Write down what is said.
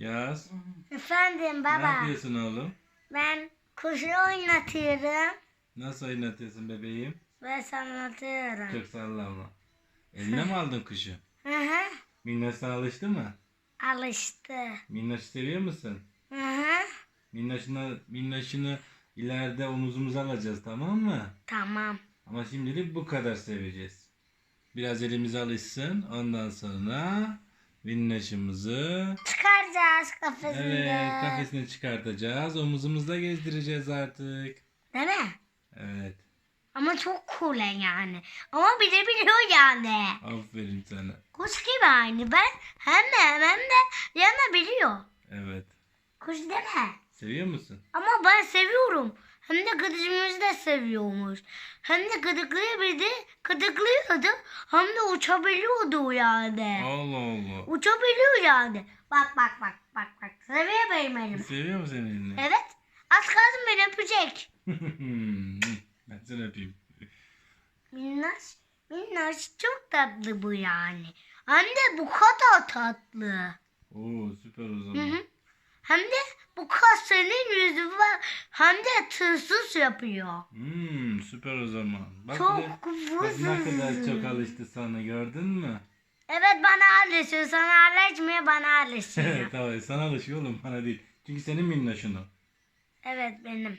Yaz. Efendim Ne baba. yapıyorsun oğlum? Ben kuşu oynatıyorum Nasıl oynatıyorsun bebeğim? ve sallatıyorum. Çok sallama. Eline mi aldın kuşu? Hı hı. Minnoş sana alıştı mı? Alıştı. Minnoş seviyor musun? Hı hı. Minnoşunu, minnoşunu ileride omuzumuza alacağız tamam mı? Tamam. Ama şimdilik bu kadar seveceğiz. Biraz elimize alışsın. Ondan sonra minnoşumuzu Çıkaracağız kafesini. evet kafesini çıkartacağız. Omuzumuzda gezdireceğiz artık. Değil mi? Evet. Ama çok cool yani. Ama bile biliyor yani. Aferin sana. Kuş gibi aynı. Ben hem de hem de yanabiliyor. Evet. Kuş deme. Seviyor musun? Ama ben seviyorum. Hem de gıdıcımız da seviyormuş. Hem de gıdıklayabildi, gıdıklıyordu. Hem de uçabiliyordu yani. Allah Allah. Uçabiliyor yani. Bak bak bak bak bak. Seviyor benim elimi. Seviyor musun elini? Evet. Az kaldı beni öpecek. ben seni öpeyim. Minnoş, minnoş çok tatlı bu yani. Hem de bu kadar tatlı. Oo süper o Hı zaman. hı. Hem de bu kas senin yüzü var. Hem de tırsız yapıyor. Hmm, süper o zaman. Bak, Çok ne- bak ne kadar çok alıştı sana gördün mü? Evet bana alışıyor. Sana alışmıyor bana alışıyor. Evet tamam sana alışıyor oğlum bana değil. Çünkü senin minnoşun o. evet benim.